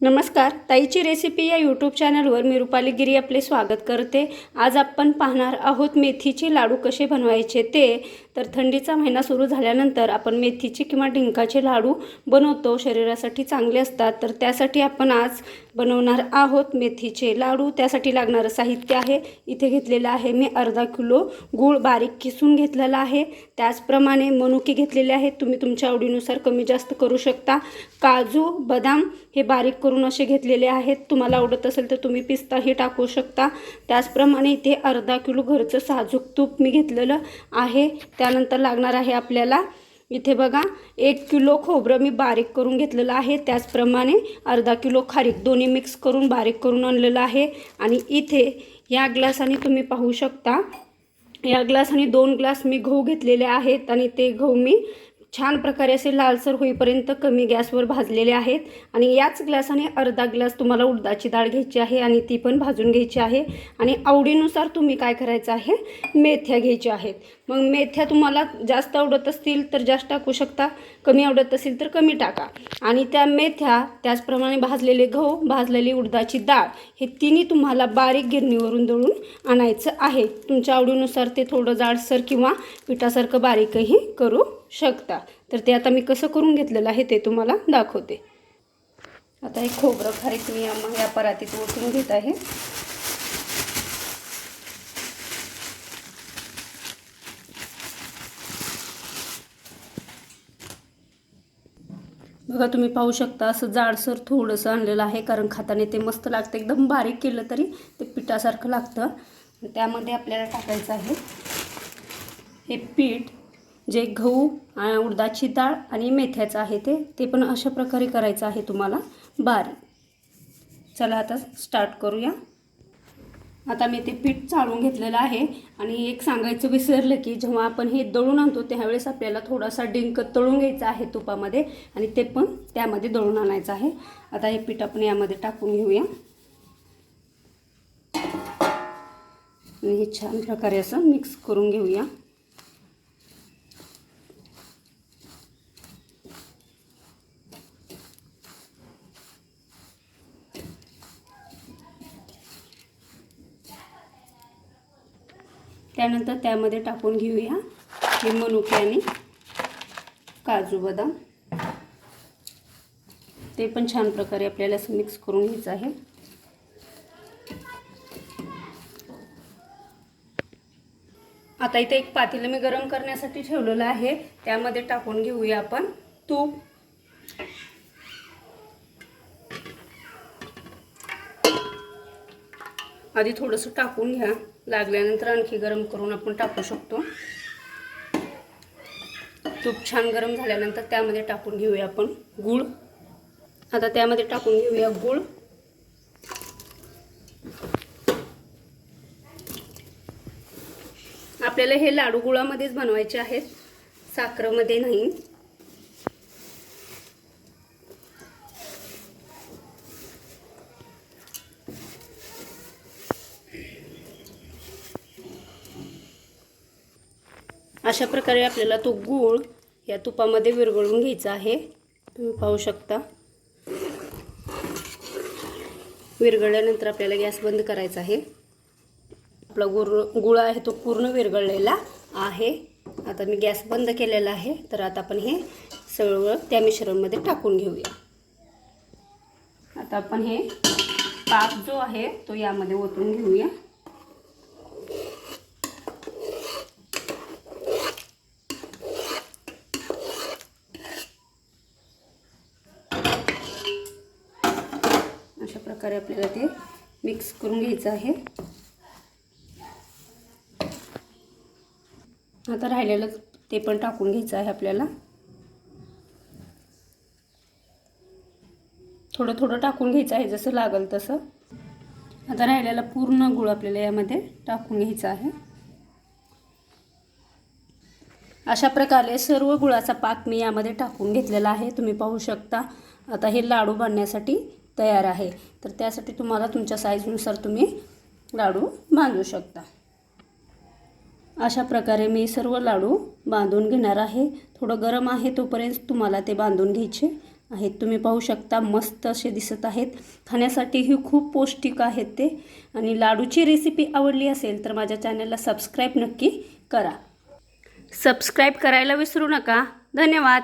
नमस्कार ताईची रेसिपी या यूट्यूब चॅनलवर मी रुपाली गिरी आपले स्वागत करते. आज आपण पाहणार आहोत मेथीचे लाडू कसे बनवायचे ते. तर थंडीचा महिना सुरू झाल्यानंतर आपण मेथीचे किंवा डिंकाचे लाडू बनवतो. शरीरासाठी चांगले असतात. तर त्यासाठी आपण आज बनवणार आहोत मेथीचे लाडू. त्यासाठी लागणारं साहित्य आहे. इथे घेतलेलं आहे मी अर्धा किलो गूळ बारीक किसून घेतलेला आहे. त्याचप्रमाणे मनुके घेतलेले आहेत. तुम्ही तुमच्या आवडीनुसार कमी जास्त करू शकता. काजू बदाम हे बारीक करून असे घेतलेले आहेत. तुम्हाला आवडत असेल तर तुम्ही पिस्ताही टाकू शकता. त्याचप्रमाणे इथे अर्धा किलो घरचं साजूक तूप मी घेतलेलं आहे. त्या त्यानंतर लागणार आहे आपल्याला इथे बघा एक किलो खोबरं मी बारीक करून घेतलेलं आहे. त्याचप्रमाणे अर्धा किलो खारीक दोन्ही मिक्स करून बारीक करून आणलेलं आहे. आणि इथे या ग्लासाने तुम्ही पाहू शकता या ग्लासाने दोन ग्लास मी गहू घेतलेले आहेत आणि ते गहू मी छान प्रकारे असे लालसर होईपर्यंत कमी गॅसवर भाजलेले आहेत. आणि याच ग्लासाने अर्धा ग्लास तुम्हाला उडदाची डाळ घ्यायची आहे आणि ती पण भाजून घ्यायची आहे. आणि आवडीनुसार तुम्ही काय करायचं आहे? मेथ्या घ्यायच्या आहेत. मग मेथ्या तुम्हाला जास्त आवडत असतील तर जास्त टाकू शकता. कमी आवडत असेल तर कमी टाका. आणि त्या मेथ्या त्याचप्रमाणे भाजलेले गहू भाजलेली उडदाची डाळ हे तिन्ही तुम्हाला बारीक गिरणीवरून दळून आणायचं आहे. तुमच्या आवडीनुसार ते थोडं जाडसर किंवा पिठासारखं बारीकही करू शकता. तर ते आता मी कसं करून घेतलेलं आहे ते तुम्हाला दाखवते. आता हे खोबरं खारीक मी या या परातीत ओतून घेत आहे. बघा तुम्ही पाहू शकता असं जाडसर थोडंसं आणलेलं आहे कारण खाताने ते मस्त लागतं. एकदम बारीक केलं तरी ते पिठासारखं लागतं. त्यामध्ये आपल्याला टाकायचं आहे हे पीठ. जे गहू उडदाची डाळ आणि मेथ्याचं आहे ते ते पण अशा प्रकारे करायचं आहे तुम्हाला. बारीक. चला आता स्टार्ट करूया. आता मी ते पीठ चाळून घेतलेलं आहे आणि एक सांगायचं विसरलं की जेव्हा आपण हे दळून आणतो त्यावेळेस आपल्याला थोडासा डिंक तळून घ्यायचा आहे तुपामध्ये आणि ते पण त्यामध्ये दळून आणायचं आहे. आता हे पीठ आपण यामध्ये टाकून घेऊया. आणि हे छान प्रकारे असं मिक्स करून घेऊया. त्यानंतर त्यामध्ये टाकून घेऊया हे मनुके आणि काजू बदाम. ते पण छान प्रकारे आपल्याला असं मिक्स करून घ्यायचं आहे. आता इथे एक पातेलं मी गरम करण्यासाठी ठेवलेलं आहे. त्यामध्ये टाकून घेऊया आपण तूप. आधी थोडंसं टाकून घ्या. लागल्यानंतर आणखी गरम करून आपण टाकू शकतो. तूप छान गरम झाल्यानंतर त्यामध्ये टाकून घेऊया आपण गूळ. आता त्यामध्ये टाकून घेऊया गूळ. आपल्याला हे लाडू गुळामध्येच बनवायचे आहेत. साखरेमध्ये नाही. अशा प्रकारे आपल्याला तो गूळ या तुपामध्ये विरघळून घ्यायचा आहे. तुम्ही पाहू शकता. विरघळल्यानंतर आपल्याला गॅस बंद करायचा आहे. आपला गुर गुळ आहे तो पूर्ण विरघळलेला आहे. आता मी गॅस बंद केलेला आहे. तर आता आपण हे सगळं त्या मिश्रणमध्ये टाकून घेऊया. आता आपण हे पाक जो आहे तो यामध्ये ओतून घेऊया. अशा प्रकारे आपल्याला ते मिक्स करून घ्यायचं आहे. आता राहिलेलं ते पण टाकून घ्यायचं आहे आपल्याला. थोडं थोडं टाकून घ्यायचं आहे जसं लागल तसं. आता राहिलेला पूर्ण गुळ आपल्याला यामध्ये टाकून घ्यायचा आहे. अशा प्रकारे सर्व गुळाचा पाक मी यामध्ये टाकून घेतलेला आहे. तुम्ही पाहू शकता. आता हे लाडू बांधण्यासाठी तयार आहे. तर त्यासाठी तुम्हाला तुमच्या साईजनुसार तुम्ही लाडू बांधू शकता. अशा प्रकारे मी सर्व लाडू बांधून घेणार आहे. थोडं गरम आहे तोपर्यंत तुम्हाला ते बांधून घ्यायचे आहेत. तुम्ही पाहू शकता मस्त असे दिसत आहेत. खाण्यासाठीही खूप पौष्टिक आहेत ते. आणि लाडूची रेसिपी आवडली असेल तर माझ्या चॅनलला सबस्क्राईब नक्की करा. सबस्क्राईब करायला विसरू नका. धन्यवाद.